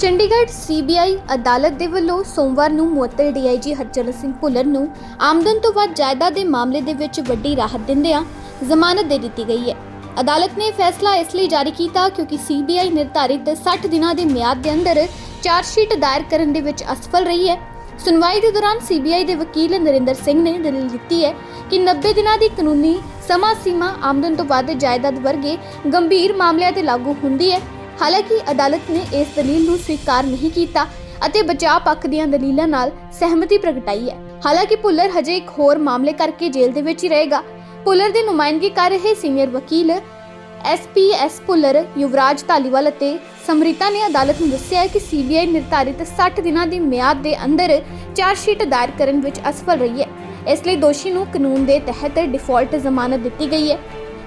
Chandigarh CBI ਅਦਾਲਤ ਦੇ ਵੱਲੋਂ ਸੋਮਵਾਰ ਨੂੰ ਮੁਅੱਤਲ ਡੀਆਈਜੀ ਹਰਚਰਨ ਸਿੰਘ ਭੁੱਲਰ ਨੂੰ ਆਮਦਨ ਤੋਂ ਵੱਧ ਜਾਇਦਾਦ ਦੇ ਮਾਮਲੇ ਦੇ ਵਿੱਚ ਵੱਡੀ ਰਾਹਤ ਦਿੰਦਿਆਂ ਜ਼ਮਾਨਤ ਦੇ ਦਿੱਤੀ ਗਈ ਹੈ। ਅਦਾਲਤ ਨੇ ਫੈਸਲਾ ਇਸ ਲਈ ਜਾਰੀ ਕੀਤਾ ਕਿਉਂਕਿ ਸੀਬੀਆਈ ਨਿਰਧਾਰਿਤ 60 ਦਿਨਾਂ ਦੀ ਮਿਆਦ ਦੇ ਅੰਦਰ ਚਾਰਜਸ਼ੀਟ ਦਾਇਰ ਕਰਨ ਦੇ ਵਿੱਚ ਅਸਫਲ ਰਹੀ ਹੈ। ਸੁਣਵਾਈ ਦੇ ਦੌਰਾਨ ਸੀਬੀਆਈ ਦੇ ਵਕੀਲ ਨਰਿੰਦਰ ਸਿੰਘ ਨੇ ਦਲੀਲ ਦਿੱਤੀ ਹੈ ਕਿ 90 ਦਿਨਾਂ ਦੀ ਕਾਨੂੰਨੀ ਸਮਾਂ ਸੀਮਾ ਆਮਦਨ ਤੋਂ ਵੱਧ ਜਾਇਦਾਦ ਵਰਗੇ ਗੰਭੀਰ ਮਾਮਲਿਆਂ ਤੇ ਲਾਗੂ ਹੁੰਦੀ ਹੈ। ਹਾਲਾਂਕਿ ਅਦਾਲਤ ਨੇ ਇਸ ਦਲੀਲ ਨੂੰ ਸਵੀਕਾਰ ਨਹੀਂ ਕੀਤਾ ਅਤੇ ਬਚਾਅ ਪੱਖ ਦੀਆਂ ਦਲੀਲਾਂ ਨਾਲ ਸਹਿਮਤੀ ਪ੍ਰਗਟਾਈ ਹੈ। ਹਾਲਾਂਕਿ ਭੁੱਲਰ ਹਜੇ ਇੱਕ ਹੋਰ ਮਾਮਲੇ ਕਰਕੇ ਜੇਲ੍ਹ ਦੇ ਵਿੱਚ ਹੀ ਰਹੇਗਾ। ਭੁੱਲਰ ਦੀ ਨੁਮਾਇੰਦਗੀ ਕਰ ਰਹੇ ਸੀਨੀਅਰ ਵਕੀਲ ਐਸਪੀਐਸ ਭੁੱਲਰ ਯੁਵਰਾਜ ਧਾਲੀਵਾਲ ਅਤੇ ਸਮ੍ਰਿਤਾ ਨੇ ਅਦਾਲਤ ਨੂੰ ਦੱਸਿਆ ਹੈ ਕਿ ਸੀਬੀਆਈ ਨਿਰਧਾਰਿਤ 60 ਦਿਨਾਂ ਦੀ ਮਿਆਦ ਦੇ ਅੰਦਰ ਚਾਰਜਸ਼ੀਟ ਦਾਇਰ ਕਰਨ ਵਿੱਚ ਅਸਫਲ ਰਹੀ ਹੈ। ਇਸ ਲਈ ਦੋਸ਼ੀ ਨੂੰ ਕਾਨੂੰਨ ਦੇ ਤਹਿਤ ਡਿਫਾਲਟ ਜ਼ਮਾਨਤ ਦਿੱਤੀ ਗਈ ਹੈ।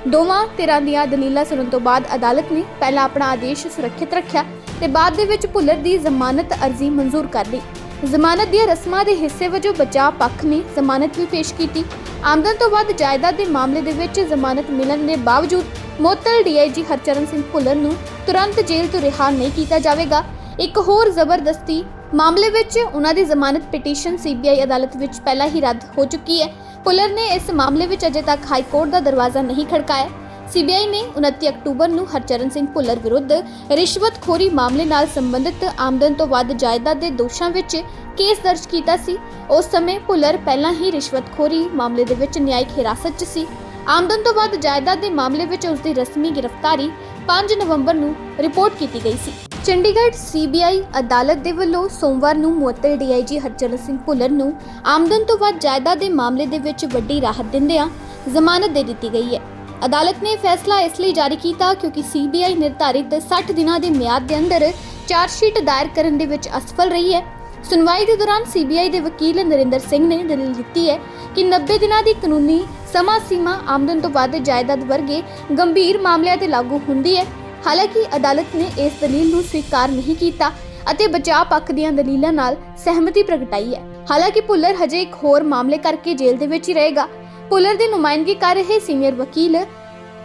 ਦੋਵਾਂ ਧਿਰਾਂ ਦੀਆਂ ਦਲੀਲਾਂ ਸੁਣਨ ਤੋਂ ਬਾਅਦ ਅਦਾਲਤ ਨੇ ਪਹਿਲਾਂ ਆਪਣਾ ਆਦੇਸ਼ ਸੁਰੱਖਿਅਤ ਰੱਖਿਆ ਤੇ ਬਾਅਦ ਦੇ ਵਿੱਚ ਭੁੱਲਰ ਦੀ ਜ਼ਮਾਨਤ ਅਰਜ਼ੀ ਮਨਜ਼ੂਰ ਕਰ ਲਈ। ਜ਼ਮਾਨਤ ਦੀਆਂ ਰਸਮਾਂ ਦੇ ਹਿੱਸੇ ਵਜੋਂ ਬਚਾਅ ਪੱਖ ਨੇ ਜ਼ਮਾਨਤ ਵੀ ਪੇਸ਼ ਕੀਤੀ। ਆਮਦਨ ਤੋਂ ਬਾਅਦ ਜਾਇਦਾਦ ਦੇ ਮਾਮਲੇ ਦੇ ਵਿੱਚ ਜ਼ਮਾਨਤ ਮਿਲਣ ਦੇ ਬਾਵਜੂਦ ਮੋਤਲ ਡੀਆਈਜੀ ਹਰਚਰਨ ਸਿੰਘ ਭੁੱਲਰ ਨੂੰ ਤੁਰੰਤ ਜੇਲ੍ਹ ਤੋਂ ਰਿਹਾ ਨਹੀਂ ਕੀਤਾ ਜਾਵੇਗਾ। ਇੱਕ ਹੋਰ ਜ਼ਬਰਦਸਤੀ ਮਾਮਲੇ ਵਿੱਚ ਉਹਨਾਂ ਦੀ ਜ਼ਮਾਨਤ ਪਟੀਸ਼ਨ ਸੀਬੀਆਈ ਅਦਾਲਤ ਵਿੱਚ ਪਹਿਲਾਂ ਹੀ ਰੱਦ ਹੋ ਚੁੱਕੀ ਹੈ। ਭੁੱਲਰ ਨੇ ਇਸ ਮਾਮਲੇ ਵਿੱਚ ਅਜੇ ਤੱਕ ਹਾਈ ਕੋਰਟ ਦਾ ਦਰਵਾਜ਼ਾ ਨਹੀਂ ਖੜਕਾਇਆ। ਸੀਬੀਆਈ ਨੇ 29 ਅਕਤੂਬਰ ਨੂੰ ਹਰਚਰਨ ਸਿੰਘ ਭੁੱਲਰ ਵਿਰੁੱਧ ਰਿਸ਼ਵਤਖੋਰੀ ਮਾਮਲੇ ਨਾਲ ਸੰਬੰਧਿਤ ਆਮਦਨ ਤੋਂ ਵੱਧ ਜਾਇਦਾਦ ਦੇ ਦੋਸ਼ਾਂ ਵਿੱਚ ਕੇਸ ਦਰਜ ਕੀਤਾ ਸੀ। ਉਸ ਸਮੇਂ ਭੁੱਲਰ ਪਹਿਲਾਂ ਹੀ ਰਿਸ਼ਵਤਖੋਰੀ ਮਾਮਲੇ ਦੇ ਵਿੱਚ ਨਿਆਇਕ ਹਿਰਾਸਤ 'ਚ ਸੀ। ਆਮਦਨ ਤੋਂ ਵੱਧ ਜਾਇਦਾਦ ਦੇ ਮਾਮਲੇ ਵਿੱਚ ਉਸ ਦੀ ਰਸਮੀ ਗ੍ਰਿਫਤਾਰੀ 5 ਨਵੰਬਰ ਨੂੰ ਰਿਪੋਰਟ ਕੀਤੀ ਗਈ ਸੀ। ਚੰਡੀਗੜ੍ਹ ਸੀਬੀਆਈ ਅਦਾਲਤ ਦੇ ਵੱਲੋਂ ਸੋਮਵਾਰ ਨੂੰ ਮੁਅੱਤਲ ਡੀਆਈਜੀ ਹਰਚਰਨ ਸਿੰਘ ਭੁੱਲਰ ਨੂੰ ਆਮਦਨ ਤੋਂ ਵੱਧ ਜਾਇਦਾਦ ਦੇ ਮਾਮਲੇ ਦੇ ਵਿੱਚ ਵੱਡੀ ਰਾਹਤ ਦਿੰਦਿਆਂ ਜ਼ਮਾਨਤ ਦੇ ਦਿੱਤੀ ਗਈ ਹੈ। ਅਦਾਲਤ ਨੇ ਫੈਸਲਾ ਇਸ ਲਈ ਜਾਰੀ ਕੀਤਾ ਕਿਉਂਕਿ ਸੀਬੀਆਈ ਨਿਰਧਾਰਿਤ 60 ਦਿਨਾਂ ਦੀ ਮਿਆਦ ਦੇ ਅੰਦਰ ਚਾਰਜਸ਼ੀਟ ਦਾਇਰ ਕਰਨ ਦੇ ਵਿੱਚ ਅਸਫਲ ਰਹੀ ਹੈ। ਸੁਣਵਾਈ ਦੇ ਦੌਰਾਨ ਸੀਬੀਆਈ ਦੇ ਵਕੀਲ ਨਰਿੰਦਰ ਸਿੰਘ ਨੇ ਦਲੀਲ ਦਿੱਤੀ ਹੈ ਕਿ 90 ਦਿਨਾਂ ਦੀ ਕਾਨੂੰਨੀ ਸਮਾਂ ਸੀਮਾ ਆਮਦਨ ਤੋਂ ਵੱਧ ਜਾਇਦਾਦ ਵਰਗੇ ਗੰਭੀਰ ਮਾਮਲਿਆਂ ਤੇ ਲਾਗੂ ਹੁੰਦੀ ਹੈ। ਹਾਲਾਂਕਿ ਅਦਾਲਤ ਨੇ ਇਸ ਦਲੀਲ ਨੂੰ ਸਵੀਕਾਰ ਨਹੀਂ ਕੀਤਾ ਅਤੇ ਬਚਾਅ ਪੱਖ ਦੀਆਂ ਦਲੀਲਾਂ ਨਾਲ ਸਹਿਮਤੀ ਪ੍ਰਗਟਾਈ ਹੈ। ਹਾਲਾਂਕਿ ਭੁੱਲਰ ਹਜੇ ਇੱਕ ਹੋਰ ਮਾਮਲੇ ਕਰਕੇ ਜੇਲ੍ਹ ਦੇ ਵਿੱਚ ਹੀ ਰਹੇਗਾ। ਭੁੱਲਰ ਦੀ ਨੁਮਾਇੰਦਗੀ ਕਰ ਰਹੇ ਸੀਨੀਅਰ ਵਕੀਲ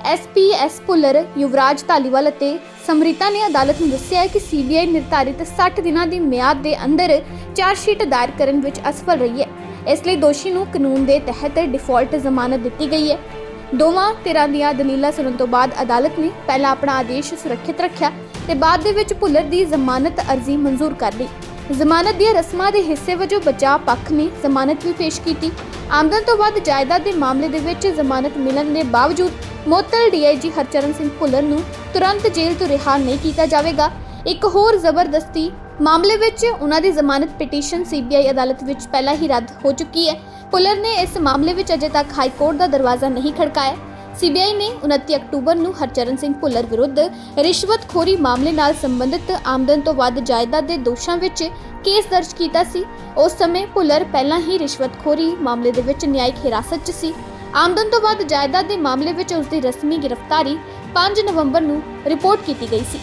ਐਸਪੀਐਸ ਭੁੱਲਰ ਯੁਵਰਾਜ ਧਾਲੀਵਾਲ ਅਤੇ ਸਮਰੀਤਾ ਨੇ ਅਦਾਲਤ ਨੂੰ ਦੱਸਿਆ ਹੈ ਕਿ ਸੀਬੀਆਈ ਨਿਰਧਾਰਿਤ 60 ਦਿਨਾਂ ਦੀ ਮਿਆਦ ਦੇ ਅੰਦਰ ਚਾਰਜਸ਼ੀਟ ਦਾਇਰ ਕਰਨ ਵਿੱਚ ਅਸਫਲ ਰਹੀ ਹੈ। ਇਸ ਲਈ ਦੋਸ਼ੀ ਨੂੰ ਕਾਨੂੰਨ ਦੇ ਤਹਿਤ ਡਿਫਾਲਟ ਜ਼ਮਾਨਤ ਦਿੱਤੀ ਗਈ ਹੈ। ਦੋਵਾਂ ਧਿਰਾਂ ਦੀਆਂ ਦਲੀਲਾਂ ਸੁਣਨ ਤੋਂ ਬਾਅਦ ਅਦਾਲਤ ਨੇ ਪਹਿਲਾਂ ਆਪਣਾ ਆਦੇਸ਼ ਸੁਰੱਖਿਅਤ ਰੱਖਿਆ ਤੇ ਬਾਅਦ ਦੇ ਵਿੱਚ ਭੁੱਲਰ ਦੀ ਜ਼ਮਾਨਤ ਅਰਜ਼ੀ ਮਨਜ਼ੂਰ ਕਰ ਲਈ। ਜ਼ਮਾਨਤ ਦੀਆਂ ਰਸਮਾਂ ਦੇ ਹਿੱਸੇ ਵਜੋਂ ਬਚਾਅ ਪੱਖ ਨੇ ਜ਼ਮਾਨਤ ਵੀ ਪੇਸ਼ ਕੀਤੀ। ਆਮਦਨ ਤੋਂ ਵੱਧ ਜਾਇਦਾਦ ਦੇ ਮਾਮਲੇ ਦੇ ਵਿੱਚ ਜ਼ਮਾਨਤ ਮਿਲਣ ਦੇ ਬਾਵਜੂਦ ਮੋਤਲ ਡੀਆਈਜੀ ਹਰਚਰਨ ਸਿੰਘ ਭੁੱਲਰ ਨੂੰ ਤੁਰੰਤ ਜੇਲ੍ਹ ਤੋਂ ਰਿਹਾ ਨਹੀਂ ਕੀਤਾ ਜਾਵੇਗਾ। ਇੱਕ ਹੋਰ ਜ਼ਬਰਦਸਤੀ ਮਾਮਲੇ ਵਿੱਚ ਉਹਨਾਂ ਦੀ ਜ਼ਮਾਨਤ ਪਟੀਸ਼ਨ ਸੀਬੀਆਈ ਅਦਾਲਤ ਵਿੱਚ ਪਹਿਲਾਂ ਹੀ ਰੱਦ ਹੋ ਚੁੱਕੀ ਹੈ। ਭੁੱਲਰ ਨੇ ਇਸ ਮਾਮਲੇ ਵਿੱਚ ਅਜੇ ਤੱਕ ਹਾਈ ਕੋਰਟ ਦਾ ਦਰਵਾਜ਼ਾ ਨਹੀਂ ਖੜਕਾਇਆ। ਸੀਬੀਆਈ ਨੇ 29 ਅਕਤੂਬਰ ਨੂੰ ਹਰਚਰਨ ਸਿੰਘ ਭੁੱਲਰ ਵਿਰੁੱਧ ਰਿਸ਼ਵਤਖੋਰੀ ਮਾਮਲੇ ਨਾਲ ਸੰਬੰਧਿਤ ਆਮਦਨ ਤੋਂ ਵੱਧ ਜਾਇਦਾਦ ਦੇ ਦੋਸ਼ਾਂ ਵਿੱਚ ਕੇਸ ਦਰਜ ਕੀਤਾ ਸੀ। ਉਸ ਸਮੇਂ ਭੁੱਲਰ ਪਹਿਲਾਂ ਹੀ ਰਿਸ਼ਵਤਖੋਰੀ ਮਾਮਲੇ ਦੇ ਵਿੱਚ ਨਿਆਇਕ ਹਿਰਾਸਤ 'ਚ ਸੀ। ਆਮਦਨ ਤੋਂ ਵੱਧ ਜਾਇਦਾਦ ਦੇ ਮਾਮਲੇ ਵਿੱਚ ਉਸ ਦੀ ਰਸਮੀ ਗ੍ਰਿਫਤਾਰੀ 5 ਨਵੰਬਰ ਨੂੰ ਰਿਪੋਰਟ ਕੀਤੀ ਗਈ ਸੀ।